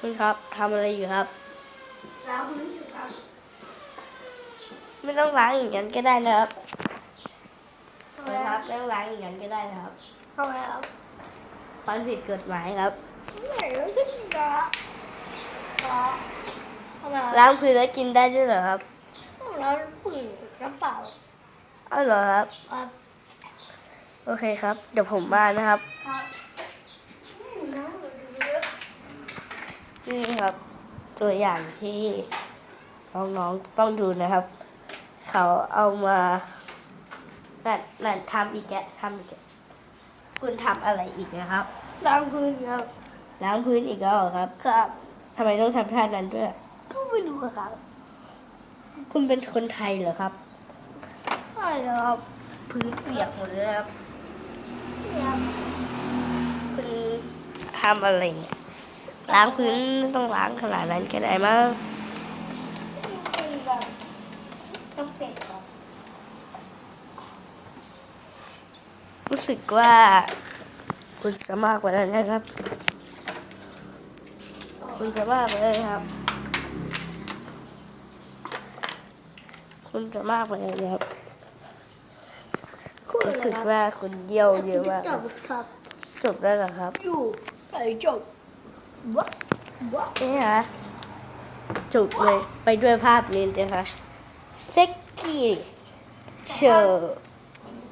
คุณครับทำอะไรอยู่ครับล้างมืออยู่ครับ ไม่ต้องล้างอย่างนั้นก็ได้นะครับทำไมนะคครัรับบไม่ต้องล้างอย่างนั้นก็ได้นะครับทำไมครับมันผิดกฎหมายครับไหนแล้วพี่กะกะทำไมครับล้างพื้นแล้วกินได้ด้วยเหรอครับแล้วปืนกระเป๋าอ้าวเหรอครับครับ โอเคครับ เดี๋ยวผมมานะครับ ครับอืมน้ำมันเยอะ นี่ครับ ตัวอย่างที่น้องๆต้องดูนะครับ เขาเอามานั่นนั่นทำอีกแกะทำอีกแกะคุณทำอะไรอีกนะครับล้างพื้นครับล้างพื้นอีกแล้วเหรอครับครับทำไมต้องทำท่านั้นด้วยก็ไม่รู้ครับ คุณเป็นคนไทยเหรอครับใช่แล้วครับ พื้นเปียกหมดเลยนะครับเนี่ยครับคุณทำอะไรเนี่ย ล้างพื้นไม่ต้องล้างขนาดนั้นก็ได้มั้งคือแบบต้องเป็ดครับรู้สึกว่าคุณจะมากกว่านั้นนะครับ คุณจะมากกว่านั้นครับ คุณจะมากกว่านั้นนะครับคุณรู้นะสึกครับว่าคุณเยี่ยวเยอะมากจบครับจบแล้วเหรอครับ อยู่ไอจบวะวะ นี่ค่ะจบเลยไปด้วยภาพนี้นะคะเซ็กกี้เชอร์